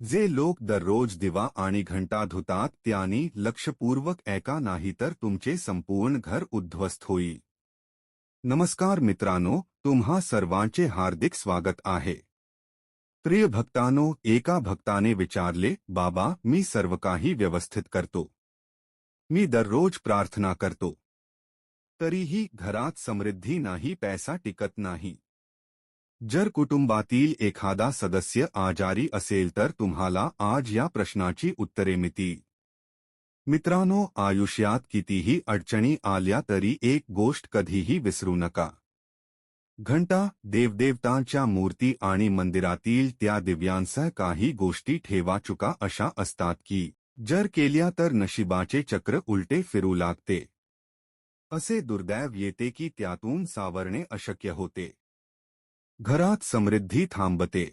जे लोक दररोज दिवा आणि घंटा धुतात त्यांनी लक्षपूर्वक ऐका नाही तर तुमचे संपूर्ण घर उद्ध्वस्त होईल नमस्कार मित्रांनो तुम्हा सर्वांचे हार्दिक स्वागत आहे प्रिय भक्तांनो एका भक्ताने विचारले बाबा मी सर्व काही व्यवस्थित करतो मी दररोज प्रार्थना करतो तरीही घरात समृद्धी नाही पैसा टिकत नाही जर कुटुंबातील एखादा सदस्य आजारी असेल तर तुम्हाला आज या प्रश्नाची उत्तरे मिळतील. मित्रांनो, आयुष्यात कितीही अडचणी आल्या तरी एक गोष्ट कधीही विसरू नका. घंटा, देवदेवतांच्या मूर्ती आणि मंदिरातील त्या दिव्यांसह काही गोष्टी ठेवा चुका अशा असतात की, जर केल्या तर नशिबाचे चक्र उलटे फिरू लागते. असे दुर्दैव येते की त्यातून सावरणे अशक्य होते. घरात समृद्धी थांबते.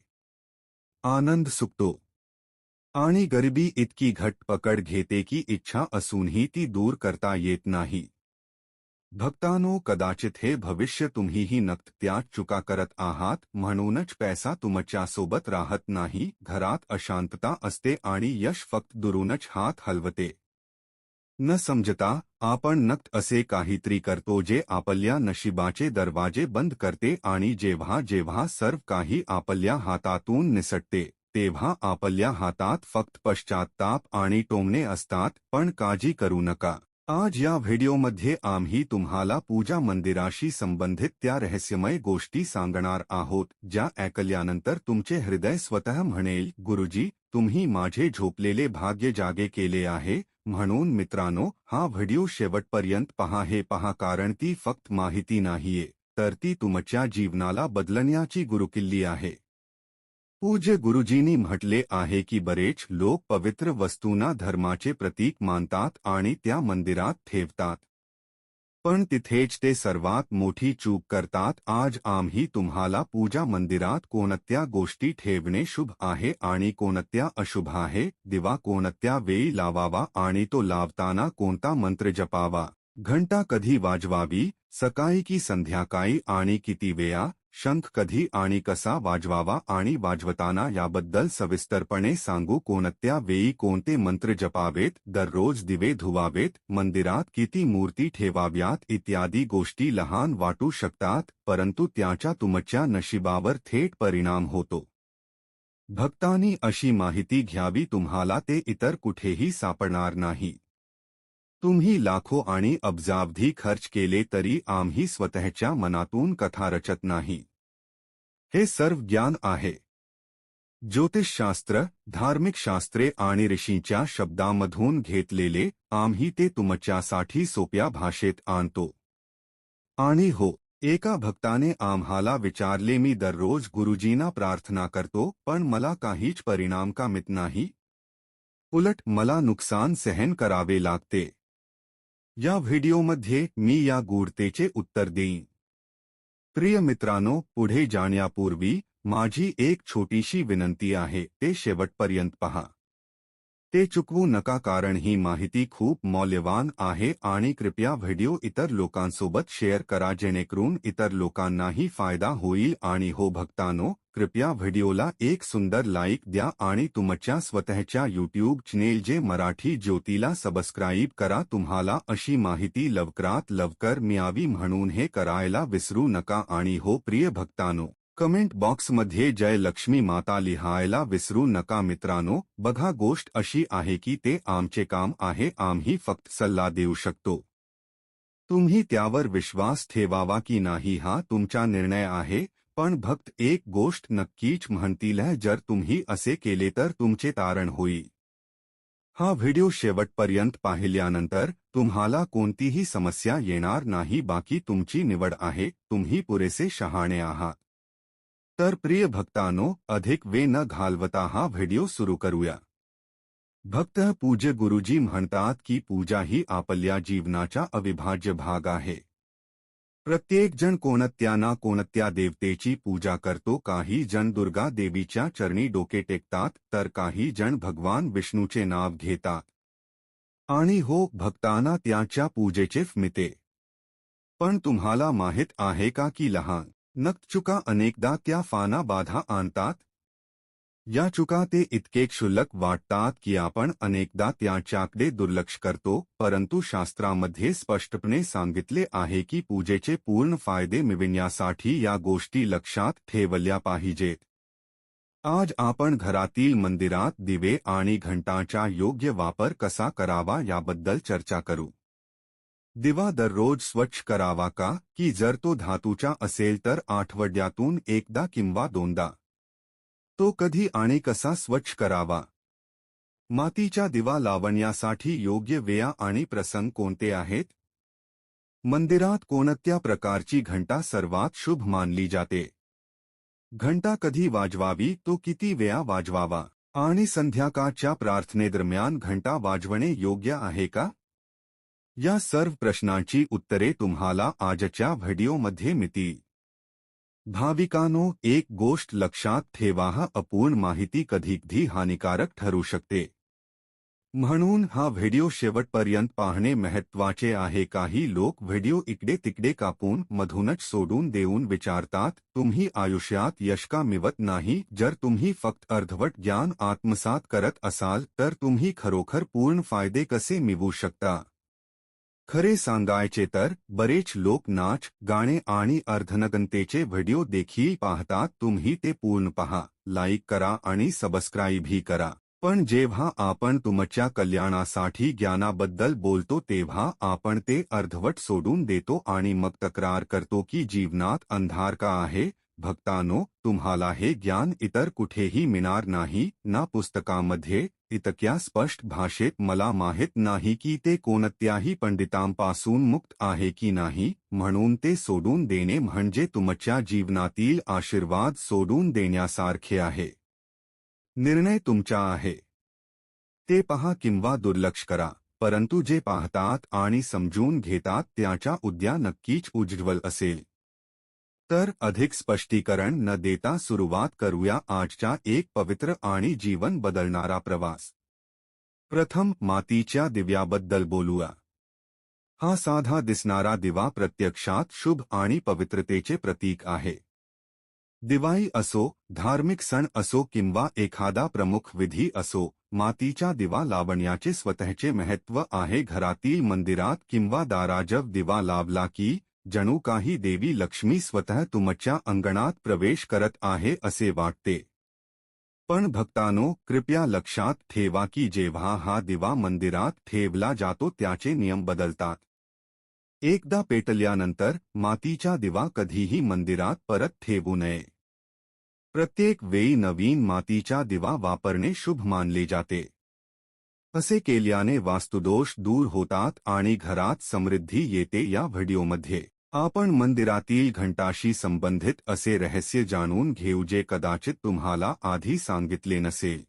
आनंद सुकतो आणि गरिबी इतकी घट पकड घेते की इच्छा असूनही ती दूर करता येत नाही. भक्तानो, कदाचित हे भविष्य तुम्हीही नक्त त्यात चुका करत आहात, म्हणूनच पैसा तुमच्या सोबत राहत नाही, घरात अशांतता असते आणि यश फक्त दुरूनच हात हलवते. न समझता, आपण नक्त असे काहीतरी करतो जे आपल्या नशिबाचे दरवाजे बंद करते आणि जेव्हा जेव्हा सर्व काही आपल्या हातातून निसटते, तेव्हा आपल्या हातात फक्त पश्चाताप आणि टोमणे असतात, पण काळजी करू नका. आज या व्हिडिओमध्ये आम्ही तुम्हाला पूजा मंदिराशी संबंधित त्या रहस्यमय गोष्टी सांगणार आहोत, ज्या ऐकल्यानंतर तुमचे हृदय स्वतः म्हणेल, गुरुजी, तुम्ही माझे झोपलेले भाग्य जागे केले आहे, म्हणून मित्रांनो, हा व्हिडिओ शेवटपर्यंत पहा. हे पहा, कारण ती फक्त माहिती नाहीये, तर ती तुमच्या जीवनाला बदलण्याची गुरुकिल्ली आहे. पूज्य गुरुजींनी म्हटले आहे की बरेच लोक पवित्र वस्तूंना धर्माचे प्रतीक मानतात आणि त्या मंदिरात ठेवतात. पण तिथेच ते सर्वात मोठी चूक करतात. आज आम्ही तुम्हाला पूजा मंदिरात कोणत्या गोष्टी ठेवणे शुभ आहे आणि कोणत्या अशुभ आहे? दिवा कोणत्या वेळी लावावा आणि तो लावताना कोणता मंत्र जपावा? घंटा कधी वाजवावी? सकाळी की संध्याकाळी आणि किती वेळा? शंख कधी आणि कसा वाजवावा आणि वाजवताना याबद्दल सविस्तरपणे सांगू कोणत्या वेळी कोणते मंत्र जपावेत, दररोज दिवे धुवावेत, मंदिरात किती मूर्ती ठेवाव्यात इत्यादी गोष्टी लहान वाटू शकतात, परंतु त्याच्या तुमच्या नशिबावर थेट परिणाम होतो. भक्तांनी अशी माहिती घ्यावी, तुम्हाला ते इतर कुठेही सापडणार नाही. तुम्ही लाखो आणि अब्जावधी खर्च केले तरी आम्ही स्वतःच्या मनातून कथा रचत नाही. हे सर्व ज्ञान आहे. ज्योतिषशास्त्र, धार्मिक शास्त्रे आणि ऋषींच्या शब्दांमधून घेतलेले आम्ही ते तुमच्यासाठी सोप्या भाषेत आणतो. आणि हो, एका भक्ताने आम्हाला विचारले, मी दररोज गुरुजींना प्रार्थना करतो, पण मला काहीच परिणाम का मित नाही? उलट मला नुकसान सहन करावे लागते. या वीडियो मध्य मी या गूढतेचे उत्तर देईन. प्रिय मित्रांनो, पुढे जाण्यापूर्वी माझी एक छोटीशी विनंती है ते शेवटपर्यंत पहा. ते चुकवू नका कारण ही माहिती खूप मौल्यवान आहे आणि कृपया व्हिडिओ इतर लोकांसोबत शेअर करा जेणेकरून इतर लोकांनाही फ़ायदा होईल आणि हो भक्तानो कृपया व्हिडिओला एक सुंदर लाईक द्या आणि तुमच्या स्वतःच्या यूट्यूब चॅनेल जे मराठी ज्योतीला सबस्क्राईब करा तुम्हाला अशी माहिती लवकरात लवकर मिळावी म्हणून हे करायला विसरू नका आणि हो प्रिय भक्तानो कमेंट बॉक्समध्ये जय लक्ष्मी माता लिहायला विसरू नका मित्रांनो, बघा गोष्ट अशी आहे की ते आमचे काम आहे, आम्ही फक्त सल्ला देऊ शकतो. तुम्ही त्यावर विश्वास ठेवावा की नाही हा तुमचा निर्णय आहे, पण भक्त एक गोष्ट नक्कीच म्हणतील जर तुम्ही असे केले तर तुमचे तारण होईल. हा व्हिडिओ शेवटपर्यंत पाहिल्यानंतर, तुम्हाला कोणतीही समस्या येणार नाही, बाकी तुमची निवड आहे, तुम्ही पुरेसे शहाणे आहात. तर प्रिय भक्तांनो, अधिक वे न घालवता हा व्हिडिओ सुरू करूया. भक्त पूज्य गुरुजी म्हणतात की पूजा ही आपल्या जीवनाचा अविभाज्य भाग आहे. प्रत्येक जण कोणत्या ना कोणत्या देवतेची पूजा करतो, काही जण दुर्गा देवीच्या चरणी डोके टेकतात, तर काही जण भगवान विष्णूचे नाव घेतात. आणि हो, भक्तांना त्याच्या पूजेचे मिते. पण तुम्हाला माहीत आहे का की लहान नक्चुका अनेकदा त्या फाना बाधा आणतात या चुका ते इतके क्षुल्लक वाटतात की आपण अनेकदा त्याच्याकडे दुर्लक्ष करतो, परंतु शास्त्रामध्ये स्पष्टपणे सांगितले आहे की पूजेचे पूर्ण फ़ायदे मिळविण्यासाठी या गोष्टी लक्षात ठेवल्या पाहिजेत. आज आपण घरातील मंदिरात दिवे आणि घंटाचा योग्य वापर कसा करावा याबद्दल चर्चा करू. दिवा दररोज स्वच्छ करावा का, की जर तो धातूचा असेल तर आठवड्यातून एकदा किंवा दोनदा. तो कधी आणि कसा स्वच्छ करावा? मातीचा दिवा लावण्यासाठी योग्य वेळा आणि प्रसंग कोणते आहेत? मंदिरात कोणत्या प्रकारची घंटा सर्वात शुभ मानली जाते? घंटा कधी वाजवावी तो किती वेळा वाजवावा? आणि संध्याकाळच्या प्रार्थनेदरम्यान घंटा वाजवणे योग्य आहे का? या सर्व प्रश्नांची उत्तरे तुम्हाला आजच्या व्हिडिओमध्ये मिळतील. भाविकांनो, एक गोष्ट लक्षात ठेवा अपूर्ण माहिती कधीकधी हानिकारक ठरू शकते. म्हणून हा व्हिडिओ शेवटपर्यंत पाहणे महत्वाचे आहे. काही लोक व्हिडिओ इकडे तिकडे कापून, मधूनच सोडून देऊन विचारतात, तुम्ही आयुष्यात यश का नाही? जर तुम्ही फक्त अर्धवट ज्ञान आत्मसात करत असाल, तर तुम्ही खरोखर पूर्ण फ़ायदे कसे मिळवू शकता? खरे सांगायचे तर बरेच लोक नाच, गाणे आणि अर्धनगनतेचे व्हिडिओ देखील पाहतात. तुम्ही ते पूर्ण पहा, लाईक करा आणि सबस्क्राईबही करा. पण जेव्हा आपण तुमच्या कल्याणासाठी ज्ञानाबद्दल बोलतो, तेव्हा आपण ते अर्धवट सोडून देतो आणि मग तक्रार करतो की जीवनात अंधार का आहे? भक्तानो, तुम्हाला हे ज्ञान इतर कुठेही मिळणार नाही, ना पुस्तकामध्ये, इतक्या स्पष्ट भाषेत मला माहीत नाही की ते कोणत्याही पंडितांपासून मुक्त आहे की नाही, म्हणून ते सोडून देणे म्हणजे तुमच्या जीवनातील आशीर्वाद सोडून देण्यासारखे आहे. निर्णय तुमचा आहे. ते पहा किंवा दुर्लक्ष करा, परंतु जे पाहतात आणि समजून घेतात त्याच्या उद्या नक्कीच उज्ज्वल असेल. तर अधिक स्पष्टीकरण न देता सुरुवात करूया आजच्या एक पवित्र आणि जीवन बदलणारा प्रवास. प्रथम मातीच्या दिव्याबद्दल बोलूया. हा साधा दिसणारा दिवा प्रत्यक्षात शुभ आणि पवित्रतेचे प्रतीक आहे. दिवाळी असो, धार्मिक सण असो किंवा एखादा प्रमुख विधी असो, मातीच्या दिवा लावण्याचे स्वतःचे महत्त्व आहे. घरातील मंदिरात किंवा दाराजव दिवा लावला की जणू काही देवी लक्ष्मी स्वतः तुमच्या अंगणात प्रवेश करत आहे असे वाटते. पण भक्तानो, कृपया लक्षात ठेवा की जेव्हा हा दिवा मंदिरात ठेवला जातो त्याचे नियम बदलतात. एकदा पेटल्यानंतर मातीचा दिवा कधीही मंदिरात परत ठेवू नये. प्रत्येक वेळी नवीन मातीचा दिवा वापरणे शुभ मानले जाते. असे केल्याने वास्तुदोष दूर होतात आणि घरात समृद्धी येते या व्हिडिओमध्ये. आपण मंदिरातील घंटाशी संबंधित असे रहस्य जाणून घेऊ जे कदाचित तुम्हाला आधी सांगितले नसेल.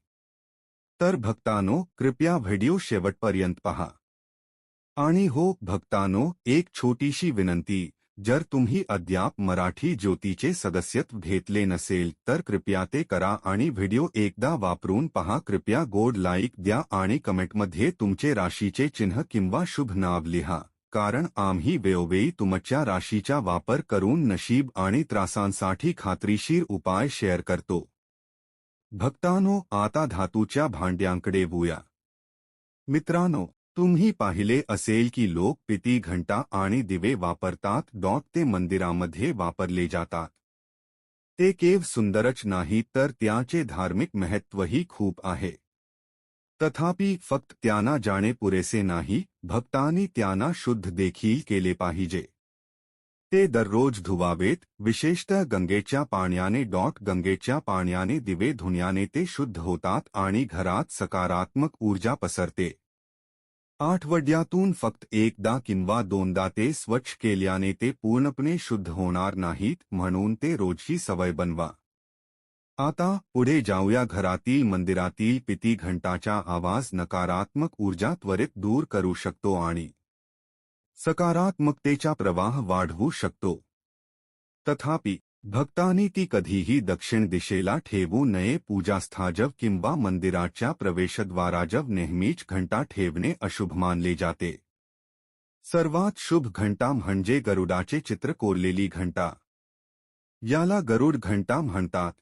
तर भक्तानो कृपया व्हिडिओ शेवटपर्यंत पहा. आणि हो भक्तानो एक छोटीशी विनंती जर तुम्ही अद्याप मराठी ज्योतीचे सदस्यत्व घेतले नसेल तर कृपया ते करा आणि व्हिडिओ एकदा वापरून पहा. कृपया गोड लाईक द्या आणि कमेंटमध्ये तुमचे राशीचे चिन्ह किंवा शुभ नाव लिहा. कारण आम्ही वेळोवेळी तुमच्या राशीचा वापर करून नशीब आणि त्रासांसाठी खात्रीशीर उपाय शेअर करतो. भक्तानो, आता धातूच्या भांड्यांकडे वूया मित्रांनो, तुम्ही पाहिले असेल की लोक पिती घंटा आणि दिवे वापरतात. डॉट ते मंदिरामध्ये वापरले जातात. ते केव सुंदरच नाही, तर त्याचे धार्मिक महत्त्वही खूप आहे. तथापि, फक्त त्यांना जाणे पुरेसे नाही भक्तांनी त्यांना शुद्ध देखील केले पाहिजे. ते दररोज धुवावेत, विशेषतः गंगेच्या पाण्याने डॉट गंगेच्या पाण्याने दिवे धुण्याने ते शुद्ध होतात आणि घरात सकारात्मक ऊर्जा पसरते. आठवड्यातून फक्त एकदा किंवा दोनदा ते स्वच्छ केल्याने ते पूर्णपणे शुद्ध होणार नाहीत, म्हणून ते रोजची सवय बनवा. आता पुढे जाऊया घरातील मंदिरातील पिती घंटाचा आवाज़ नकारात्मक ऊर्जा त्वरित दूर करू शकतो आणि सकारात्मकतेचा प्रवाह वाढवू शकतो. तथापि, भक्तांनी ती कधीही दक्षिण दिशेला ठेवू नये. पूजास्थाजव किंवा मंदिराच्या प्रवेशद्वाराजव नेहमीच घंटा ठेवणे अशुभ मानले जाते. सर्वात शुभ घंटा म्हणजे गरुडाचे चित्र कोरलेली घंटा. याला गरुड घंटा म्हणतात.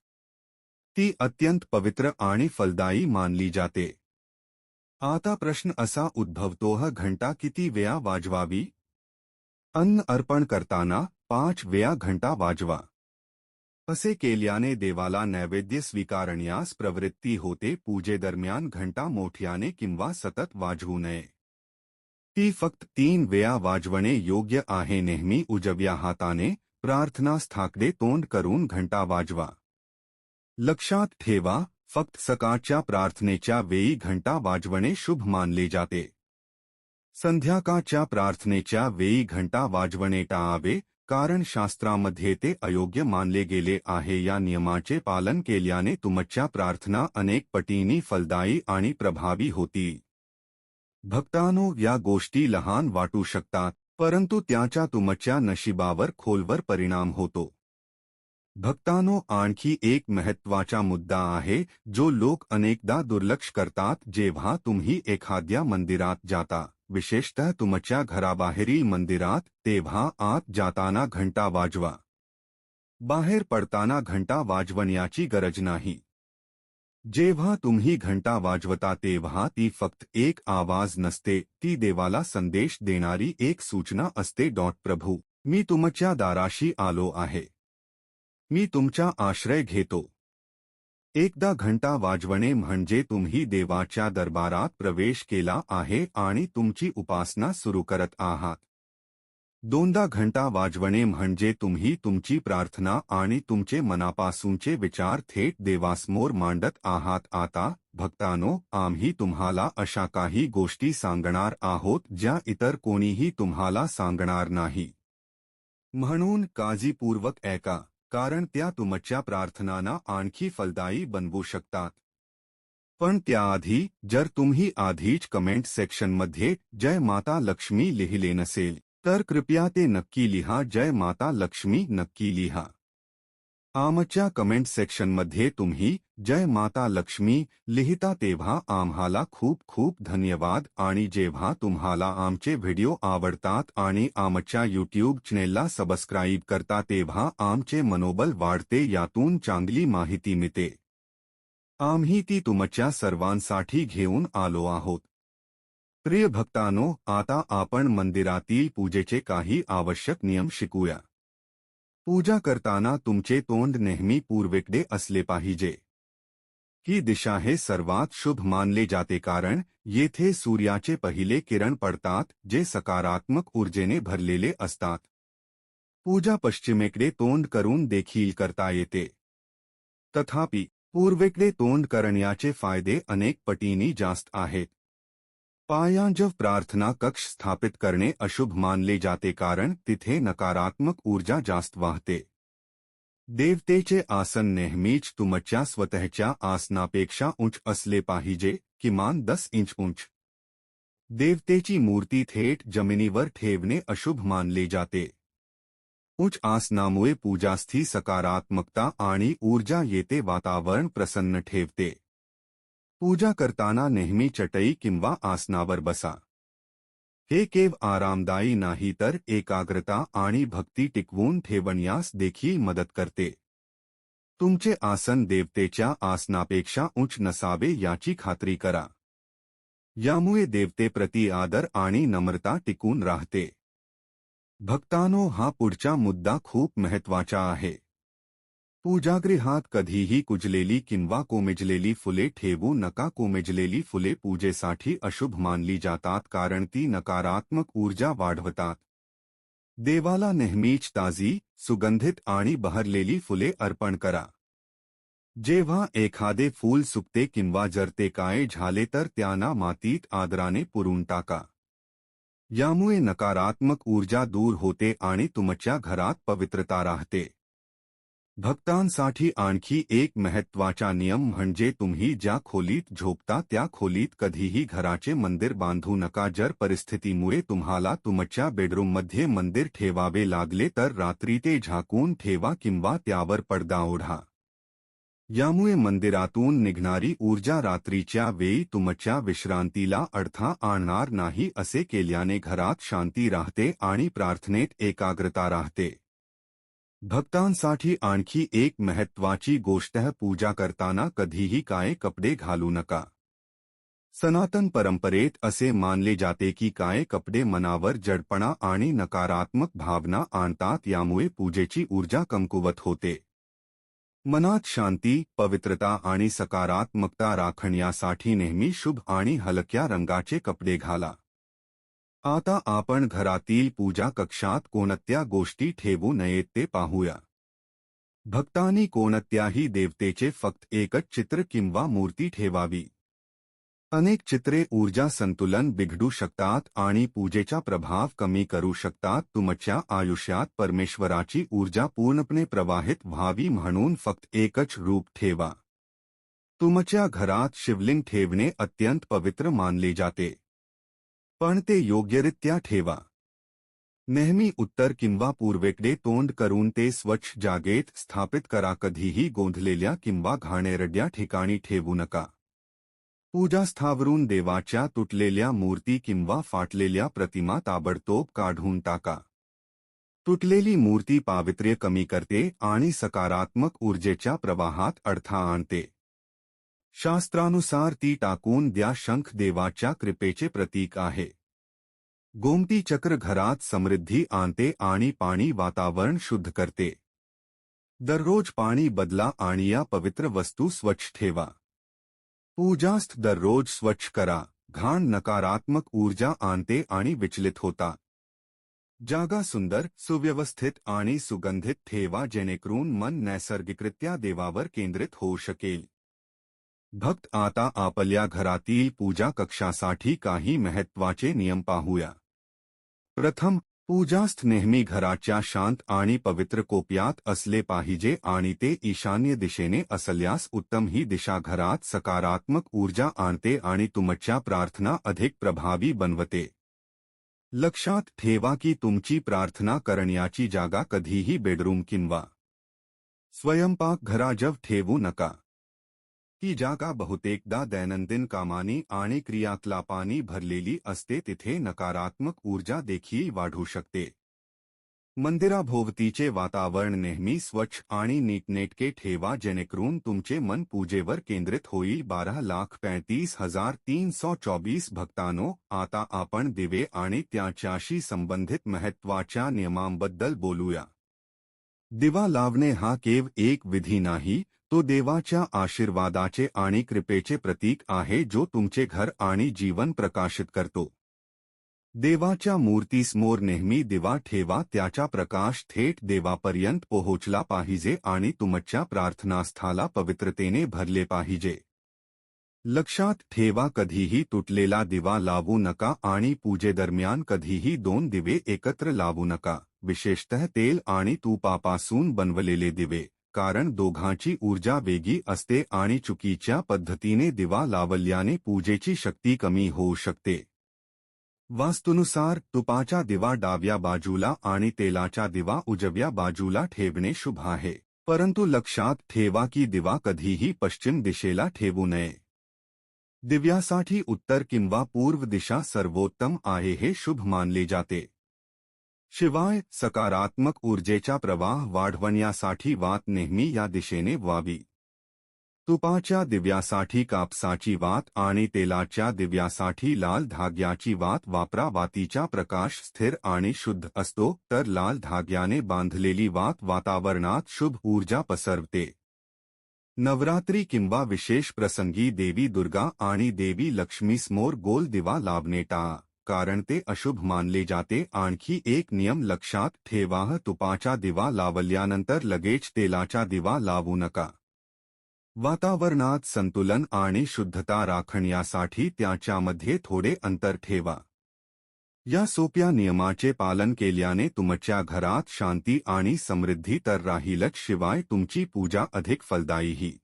ती अत्यंत पवित्र आणि फलदायी मानली जाते. आता प्रश्न असा उद्भवतो घंटा किती वेळा वाजवावी? अन्न अर्पण करताना पाच वेळा घंटा वाजवा. असे केल्याने देवाला नैवेद्य स्वीकारण्यास प्रवृत्ती होते, पूजेदरम्यान घंटा मोठ्याने किंवा सतत वाजवू नये. ती फक्त तीन वेळा वाजवणे योग्य आहे, नेहमी उजव्या हाताने प्रार्थनास्थाकडे तोंड करून घंटा वाजवा. लक्षात ठेवा, फक्त सकाळच्या प्रार्थनेच्या वेळी घंटा वाजवणे शुभ मानले जाते. संध्याकाळच्या प्रार्थनेच्या वेळी घंटा वाजवणे टाळावे, कारण शास्त्रामध्ये ते अयोग्य मानले गेले आहे. या नियमाचे पालन केल्याने तुमच्या प्रार्थना अनेक पटींनी फलदायी आणि प्रभावी होती. भक्तानो, या गोष्टी लहान वाटू शकतात, परंतु त्याच्या तुमच्या नशिबावर खोलवर परिणाम होतो. भक्तानो, आणखी एक महत्वाचा मुद्दा आहे, जो लोक अनेकदा दुर्लक्ष करतात, जेव्हा तुम्ही एखाद्या मंदिरात जाता. विशेषतः तुमच्या घराबाहेरील मंदिरात, तेव्हा आत जाताना घंटा वाजवा. बाहेर पडताना घंटा वाजवण्याची गरज नाही. जेव्हा तुम्ही घंटा वाजवता, तेव्हा ती फक्त एक आवाज़ नसते, ती देवाला संदेश देणारी एक सूचना असते. डॉट प्रभू, मी तुमच्या दाराशी आलो आहे. मी तुमचा आश्रय घेतो. एकदा घंटा वाजवणे म्हणजे तुम्ही देवाच्या दरबारात प्रवेश केला आहे आणि तुमची उपासना सुरू करत आहात. दोनदा घंटा वाजवणे म्हणजे तुम्ही तुमची प्रार्थना आणि तुमचे मनापासूनचे विचार थेट देवासमोर मांडत आहात. आता भक्तानो आम्ही तुम्हाला अशा काही गोष्टी सांगणार आहोत ज्या इतर कोणीही तुम्हाला सांगणार नाही. म्हणून काळजीपूर्वक ऐका. कारण त्या तुमच्या प्रार्थनांना आणखी फलदायी बनवू शकतात. पण त्याआधी, जर तुम्ही आधीच कमेंट सेक्शनमध्ये जय माता लक्ष्मी लिहिले नसेल, तर कृपया ते नक्की लिहा, जय माता लक्ष्मी नक्की लिहा. आमच्या कमेंट सेक्शनमध्ये तुम्ही जय माता लक्ष्मी लिहिता तेव्हा आम्हाला खूप खूप धन्यवाद आणि जेव्हा तुम्हाला आमचे व्हिडिओ आवडतात आणि आमच्या यूट्यूब चॅनेलला सबस्क्राईब करता तेव्हा आमचे मनोबल वाढते यातून चांगली माहिती मिळते. आम्ही ती तुमच्या सर्वांसाठी घेऊन आलो आहोत. प्रिय भक्तानो आता आपण मंदिरातील पूजेचे काही आवश्यक नियम शिकूया. पूजा करताना तुमचे तोंड नेहमी पूर्वेकडे असले पाहिजे. ही दिशा हे सर्वात शुभ मानले जाते कारण येथे सूर्याचे पहिले किरण पडतात, जे सकारात्मक ऊर्जेने भरलेले असतात. पूजा पश्चिमेकडे तोंड करून देखील करता येते. तथापि, पूर्वेकडे तोंड करण्याचे फ़ायदे अनेक पटींनी जास्त आहेत. पायांजव प्रार्थना कक्ष स्थापित करणे अशुभ मानले जाते कारण तिथे नकारात्मक ऊर्जा जास्त वाहते। देवतेचे आसन नेहमीच तुमच्या स्वतःच्या आसनापेक्षा उंच असले पाहिजे, किमान दस इंच उंच. देवतेची मूर्ती थेट जमिनीवर ठेवणे अशुभ मानले जाते. उच्च आसनामुळे पूजास्थी सकारात्मकता आणि ऊर्जा येते वातावरण प्रसन्न ठेवते. पूजा करताना नेहमी चटई किंवा आसनावर बसा. हे केव आरामदायी नाही तर एकाग्रता आणि भक्ती टिकवून ठेवण्यास देखील मदत करते. तुमचे आसन देवतेच्या आसनापेक्षा उच्च नसावे याची खात्री करा. यामुळे देवतेप्रती आदर आणि नम्रता टिकून राहते. भक्तानो, हा पुढचा मुद्दा खूप महत्वाचा आहे. पूजागृहात कधीही कुजलेली किंवा कोमेजलेली फुले ठेवू नका, कोमेजलेली फुले पूजेसाठी अशुभ मानली जातात, कारण ती नकारात्मक ऊर्जा वाढवतात. देवाला नेहमीच ताजी, सुगंधित आणि बहरलेली फुले अर्पण करा. जेव्हा एखादे फूल सुकते किंवा जरते काय झाले तर त्यांना मातीत आदराने पुरून टाका. यामुळे नकारात्मक ऊर्जा दूर होते आणि तुमच्या घरात पवित्रता राहते. भक्तांसाठी आणखी एक महत्वाचा नियम म्हणजे तुम्ही ज्या खोलीत झोपता त्या खोलीत कधीही घराचे मंदिर बांधू नका. जर परिस्थितीमुळे तुम्हाला तुमच्या बेडरूममध्ये मंदिर ठेवावे लागले तर रात्री ते झाकून ठेवा किंवा त्यावर पडदा ओढा. यामुळे मंदिरातून निघणारी ऊर्जा रात्रीच्या वेळी तुमच्या विश्रांतीला अडथा आणणार नाही असे केल्याने घरात शांती राहते आणि प्रार्थनेत एकाग्रता राहते. भक्तांसाठी आणखी एक महत्वाची गोष्ट पूजा करताना कधीही काळे कपडे घालू नका. सनातन परंपरेत असे मानले जाते की काळे कपडे मनावर जडपणा आणि नकारात्मक भावना आणतात, यामुळे पूजेची ऊर्जा कमकुवत होते. मनात शांती, पवित्रता आणि सकारात्मकता राखण्यासाठी नेहमी शुभ आणि हलक्या रंगाचे कपडे घाला. आता आपण घरातील पूजा कक्षात कोणत्या गोष्टी ठेवू नयेत ते पाहूया. भक्तांनी कोणत्याही देवतेचे फक्त एकच चित्र किंवा मूर्ती ठेवावी. अनेक चित्रे ऊर्जा संतुलन बिघडू शकतात आणि पूजेचा प्रभाव कमी करू शकतात. तुमच्या आयुष्यात परमेश्वराची ऊर्जा पूर्णपणे प्रवाहित व्हावी म्हणून फक्त एकच रूप ठेवा. तुमच्या घरात शिवलिंग ठेवणे अत्यंत पवित्र मानले जाते. पण ते योग्यरित्या ठेवा. नेहमी उत्तर किंवा पूर्वेकडे तोंड करून ते स्वच्छ जागेत स्थापित करा. कधीही गोंधलेल्या किंवा घाणेरड्या ठिकाणी ठेवू नका. पूजास्थावरून देवाच्या तुटलेल्या मूर्ती किंवा फाटलेल्या प्रतिमा ताबडतोब काढून टाका. तुटलेली मूर्ती पावित्र्य कमी करते आणि सकारात्मक ऊर्जेच्या प्रवाहात अडथा आणते. शास्त्रानुसार ती टाकून द्या शंख देवाच्या कृपेचे प्रतीक आहे. गोमती चक्र घरात समृद्धी आणते आणि पाणी वातावरण शुद्ध करते. दररोज पाणी बदला आणि या पवित्र वस्तू स्वच्छ ठेवा. पूजास्थ दररोज स्वच्छ करा. घाण नकारात्मक ऊर्जा आणते आणि विचलित होता. जागा सुंदर, सुव्यवस्थित आणि सुगंधित ठेवा जेणेकरून मन नैसर्गिकरित्या देवावर केंद्रित होऊ शकेल. भक्त आता आपल्या घरातील पूजा कक्षासाठी काही महत्वाचे नियम पाहूया. प्रथम, पूजास्थ नेहमी घराच्या शांत आणि पवित्र कोप्यात असले पाहिजे आणि ते ईशान्य दिशेने असल्यास उत्तम ही दिशा घरात सकारात्मक ऊर्जा आणते आणि तुमच्या प्रार्थना अधिक प्रभावी बनवते. लक्षात ठेवा की तुमची प्रार्थना करण्याची जागा कधीही बेडरूम किंवा स्वयंपाकघराजव ठेवू नका. ही जागा बहुतेकदा दैनंदिन कामानी, आणि क्रियाकलापांनी भरलेली असते, तिथे नकारात्मक ऊर्जा देखील वाढू शकते. मंदिराभोवतीचे वातावरण नेहमी स्वच्छ आणि नीटनेटके ठेवा, जेणेकरून तुमचे मन पूजेवर केंद्रित होईल. बारा लाख पैंतीस हज़ार तीन सौ चौबीस भक्तांनो, आता आपण दिवे आणि त्याच्याशी संबंधित महत्वाच्या नियमांबद्दल बोलूया. दिवा लावणे हा केव एक विधी नाही तो देवाच्या आशीर्वादाचे आणि कृपेचे प्रतीक आहे जो तुमचे घर आणि जीवन प्रकाशित करतो. देवाच्या मूर्तीसमोर नेहमी दिवा ठेवा त्याचा प्रकाश थेट देवापर्यंत पोहोचला पाहिजे आणि तुमच्या प्रार्थनास्थाला पवित्रतेने भरले पाहिजे. लक्षात ठेवा, कधीही तुटलेला दिवा लावू नका आणि पूजेदरम्यान कधीही दोन दिवे एकत्र लावू नका. विशेषतः तेल आणि तुपापासून बनवलेले दिवे, कारण दोघांची ऊर्जा वेगळी असते आणि चुकीच्या पद्धतीने दिवा लावल्याने पूजेची शक्ती कमी होऊ शकते. वास्तुनुसार तुपाचा दिवा डाव्या बाजूला आणि तेलाचा दिवा उजव्या बाजूला ठेवणे शुभ आहे. परंतु लक्षात ठेवा की दिवा कधीही पश्चिम दिशेला ठेवू नये. दिव्यासाठी उत्तर किंवा पूर्व दिशा सर्वोत्तम आहे हे शुभ मानले जाते. शिवाय सकारात्मक ऊर्जेचा प्रवाह वाढवण्यासाठी वात नेहमी या दिशेने व्हावी. तुपाच्या दिव्यासाठी कापसाची वात आणि तेलाच्या दिव्यासाठी लाल धाग्याची वात वापरा. वातीचा प्रकाश स्थिर आणि शुद्ध असतो, तर लाल धाग्याने बांधलेली वात वातावरणात शुभ ऊर्जा पसरवते. नवरात्री किंवा विशेष प्रसंगी देवी दुर्गा आणि देवी लक्ष्मीसमोर गोल दिवा लाभणे कारण ते अशुभ मानले जाते. आणखी एक नियम लक्षात ठेवाह तुपाचा दिवा लावल्यानंतर लगेच तेलाचा दिवा लावू नका. वातावरणात संतुलन आणि शुद्धता राखण्यासाठी त्याच्यामध्ये थोडे अंतर ठेवा. या सोप्या नियमाचे पालन केल्याने तुमच्या घरात शांती आणि समृद्धी तर राहीलच शिवाय तुमची पूजा अधिक फलदायीही.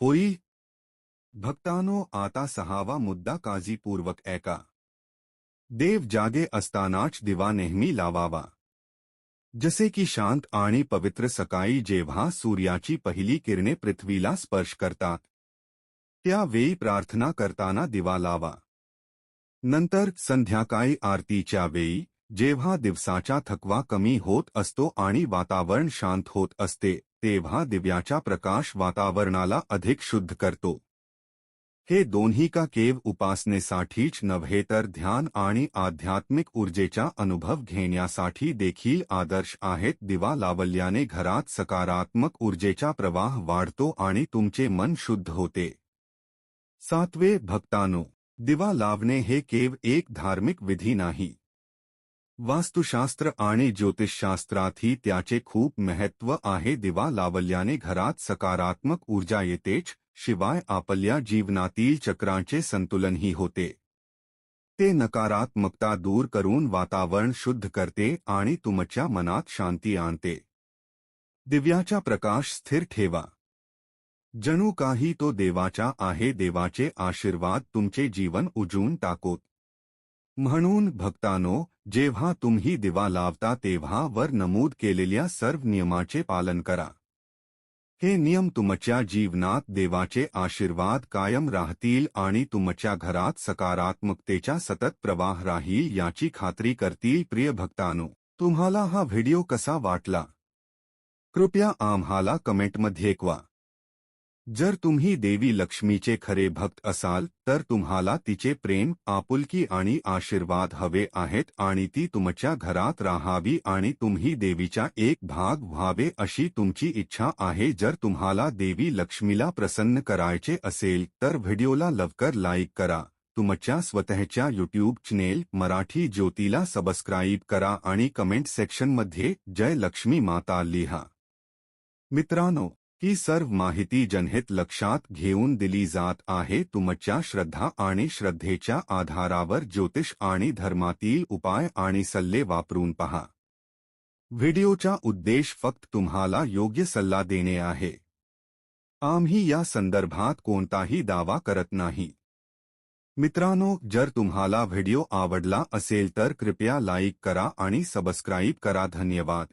होईल भक्तानो, आता सहावा मुद्दा काळजीपूर्वक ऐका देव जागे असतानाच दिवा नेहमी लावावा. जसे की शांत आणि पवित्र सकाळी जेव्हा सूर्याची पहिली किरणे पृथ्वीला स्पर्श करतात त्यावेळी प्रार्थना करताना दिवा लावा. नंतर संध्याकाळी आरतीच्या वेळी, जेव्हा दिवसाचा थकवा कमी होत असतो आणि वातावरण शांत होत असते, तेव्हा दिव्याचा प्रकाश वातावरणाला अधिक शुद्ध करतो. हे दोन्ही का केव उपासनेसाठीच नव्हे तर ध्यान आणि आध्यात्मिक ऊर्जेचा अनुभव घेण्यासाठी देखील आदर्श आहेत. दिवा लावल्याने घरात सकारात्मक ऊर्जेचा प्रवाह वाढतो आणि तुमचे मन शुद्ध होते. सातवे भक्तानो दिवा लावणे हे केव एक धार्मिक विधी नाही। वास्तुशास्त्र आणि ज्योतिषशास्त्रातही त्याचे खूप महत्त्व आहे। दिवा लावल्याने घरात सकारात्मक ऊर्जा येतेच, शिवाय आपल्या जीवनातील चक्रांचे संतुलनही होते। ते नकारात्मकता दूर करून वातावरण शुद्ध करते आणि तुमच्या मनात शांती आणते। दिव्याचा प्रकाश स्थिर ठेवा। जणू काही तो देवाचा आहे देवाचे आशीर्वाद तुमचे जीवन उजून टाकोत. म्हणून भक्तानो जेव्हा तुम्ही दिवा लावता तेव्हा वर नमूद केलेल्या सर्व नियमाचे पालन करा. हे नियम तुमच्या जीवनात देवाचे आशीर्वाद कायम राहतील आणि तुमच्या घरात सकारात्मकतेचा सतत प्रवाह राहील याची खात्री करतील प्रिय भक्तानो. तुम्हाला हा व्हिडिओ कसा वाटला? कृपया आम्हाला कमेंटमध्ये एकवा जर तुम्ही देवी लक्ष्मीचे खरे भक्त असाल तर तुम्हाला तिचे प्रेम आपुलकी आणि आशीर्वाद हवे आहेत आणि ती तुमच्या घरात राहावी आणि तुम्ही देवीचा एक भाग व्हावे अशी तुमची इच्छा आहे. जर तुम्हाला देवी लक्ष्मीला प्रसन्न करायचे असेल तर व्हिडिओला लवकर लाईक करा. तुमच्या स्वतःच्या युट्यूब चॅनेल मराठी ज्योतीला सबस्क्राईब करा आणि कमेंट सेक्शनमध्ये जय लक्ष्मी माता लिहा. मित्रांनो ही सर्व माहिती जनहित लक्षात घेऊन दिली जात आहे. तुमच्या श्रद्धा आणि श्रद्धेच्या आधारावर ज्योतिष आणि धर्मातील उपाय आणि सल्ले वापरून पहा. व्हिडिओचा उद्देश फक्त तुम्हाला योग्य सल्ला देणे आहे. आम्ही या संदर्भात कोणताही दावा करत नाही. मित्रांनो, जर तुम्हाला व्हिडिओ आवडला असेल तर कृपया लाईक करा आणि सबस्क्राईब करा. धन्यवाद.